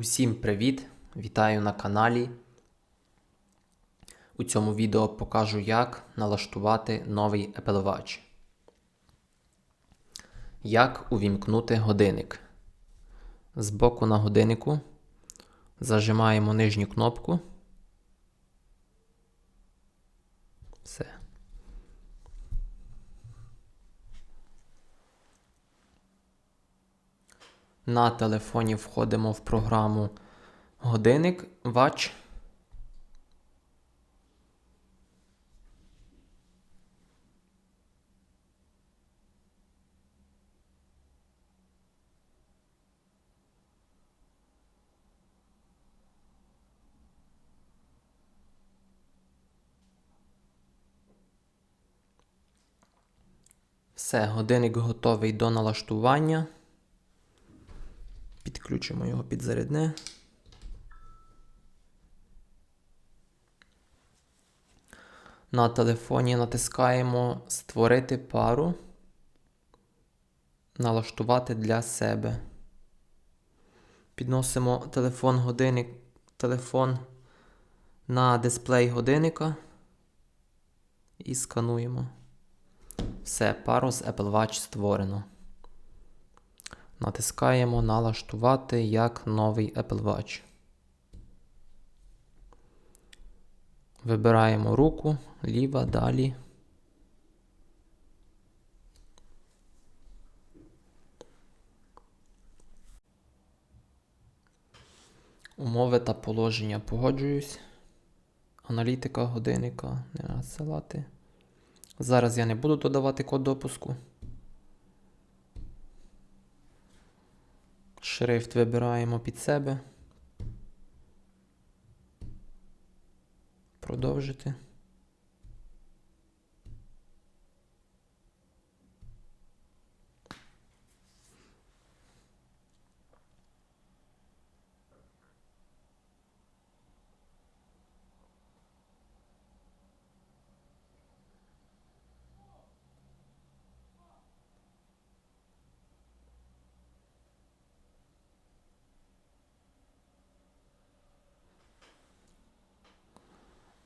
Усім привіт! Вітаю на каналі. У цьому відео покажу, як налаштувати новий Watch. Як увімкнути годинник. Збоку на годиннику зажимаємо нижню кнопку. Все. На телефоні входимо в програму Годинник Watch. Все, годинник готовий до налаштування. Підключимо його під зарядне. На телефоні натискаємо Створити пару, налаштувати для себе. Підносимо телефон годинник, телефон на дисплей годинника і скануємо. Все, пару з Apple Watch створено. Натискаємо Налаштувати як новий Apple Watch. Вибираємо руку, ліва, далі. Умови та положення погоджуюсь. Аналітика годинника не надсилати. Зараз я не буду додавати код допуску. Шрифт вибираємо під себе. Продовжити.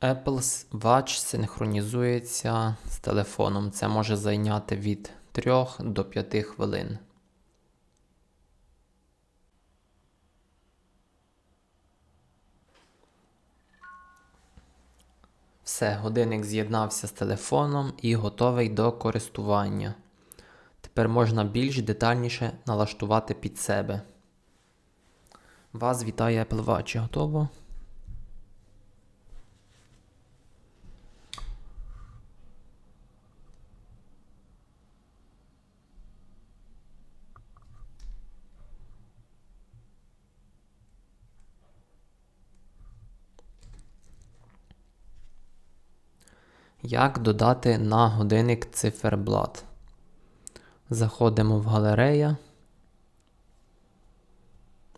Apple Watch синхронізується з телефоном. Це може зайняти від 3 до 5 хвилин. Все, годинник з'єднався з телефоном і готовий до користування. Тепер можна більш детальніше налаштувати під себе. Вас вітає Apple Watch. Готово? Як додати на годинник циферблат? Заходимо в галерея.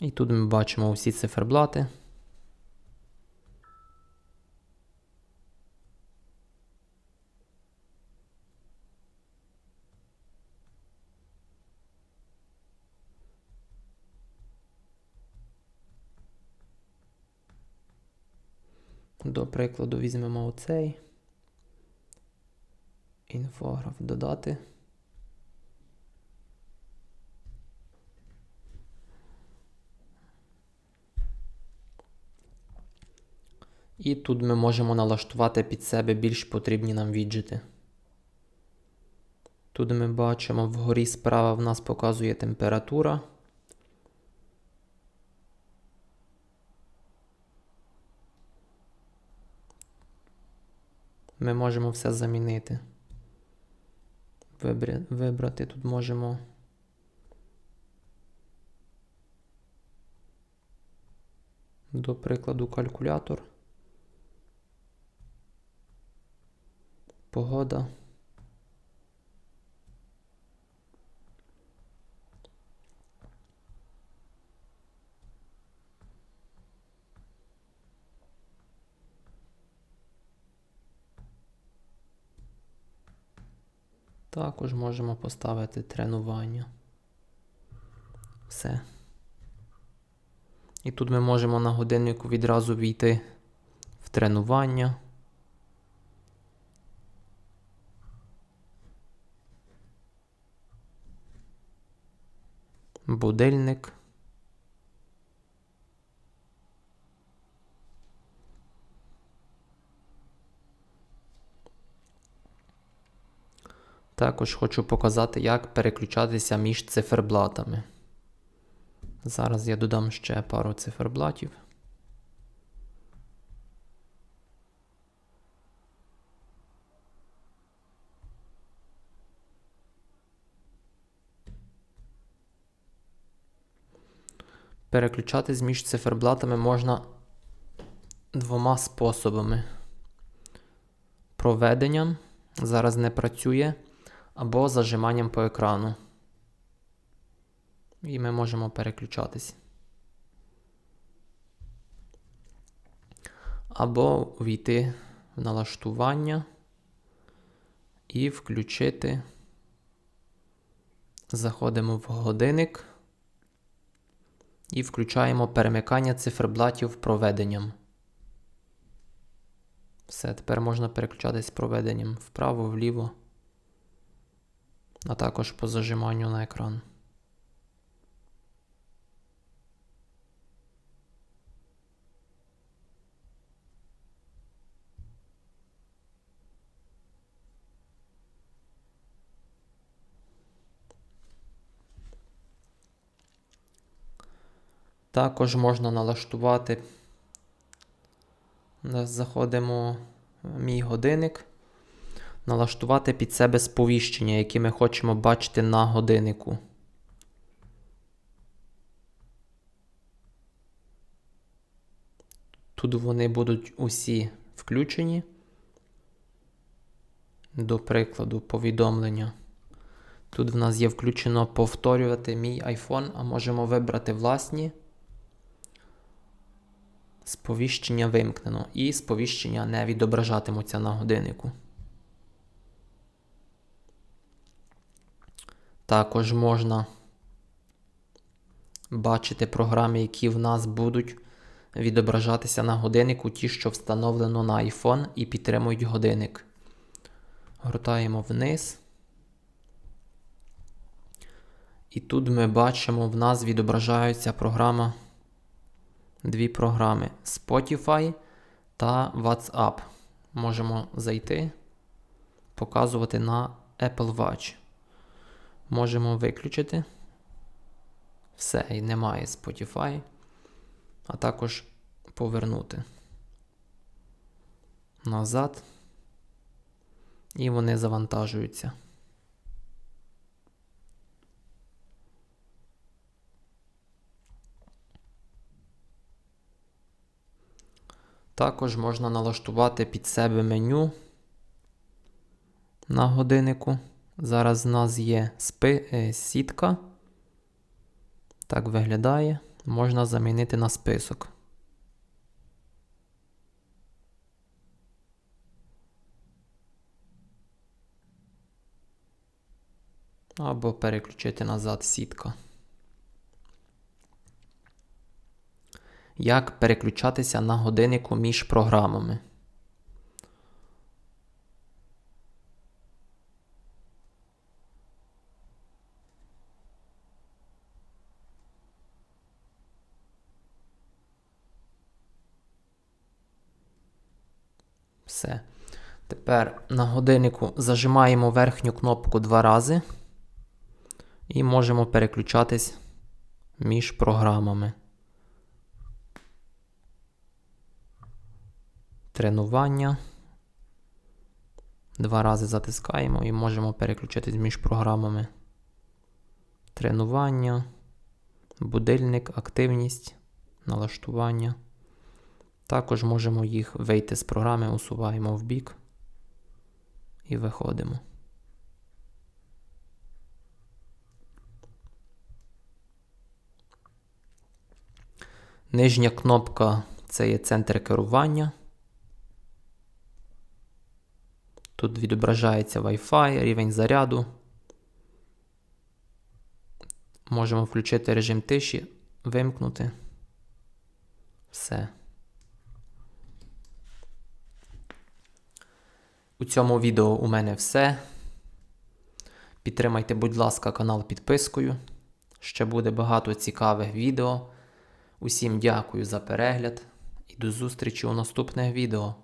І тут ми бачимо усі циферблати. До прикладу, візьмемо оцей. Інфограф додати. І тут ми можемо налаштувати під себе більш потрібні нам віджити. Тут ми бачимо вгорі справа в нас показує температура. Ми можемо все замінити. Вибрати, тут можемо. До прикладу, калькулятор. Погода. Також можемо поставити тренування. Все. І тут ми можемо на годиннику відразу війти в тренування. Будильник. Також хочу показати, як переключатися між циферблатами. Зараз я додам ще пару циферблатів. Переключатись між циферблатами можна двома способами. Проведенням зараз не працює, або зажиманням по екрану. І ми можемо переключатись. Або війти в налаштування і включити. Заходимо в годинник і включаємо перемикання циферблатів проведенням. Все, тепер можна переключатись проведенням вправо, вліво, а також по зажиманню на екран. Також можна налаштувати. Заходимо в мій годинник. Налаштувати під себе сповіщення, які ми хочемо бачити на годиннику. Тут вони будуть усі включені. До прикладу, повідомлення. Тут в нас є включено повторювати мій iPhone, а можемо вибрати власні. Сповіщення вимкнено. І сповіщення не відображатимуться на годиннику. Також можна бачити програми, які в нас будуть відображатися на годиннику, ті, що встановлено на iPhone і підтримують годинник. Гортаємо вниз. І тут ми бачимо, в нас відображається програма дві програми Spotify та WhatsApp. Можемо зайти, показувати на Apple Watch. Можемо виключити. Все, і немає Spotify. А також повернути назад. І вони завантажуються. Також можна налаштувати під себе меню на годиннику. Зараз у нас є спи, е, сітка. Так виглядає. Можна замінити на список. Або переключити назад сітка. Як переключатися на годиннику між програмами. Все. Тепер на годиннику зажимаємо верхню кнопку два рази і можемо переключатись між програмами. тренування. Два рази затискаємо і можемо переключитись між програмами. Тренування, будильник, активність, налаштування. Також можемо їх вийти з програми, усуваємо в бік і виходимо. Нижня кнопка це є центр керування. Тут відображається Wi-Fi, рівень заряду. Можемо включити режим тиші, вимкнути. Все. У цьому відео у мене все. Підтримайте, будь ласка, канал підпискою. Ще буде багато цікавих відео. Усім дякую за перегляд і до зустрічі у наступних відео.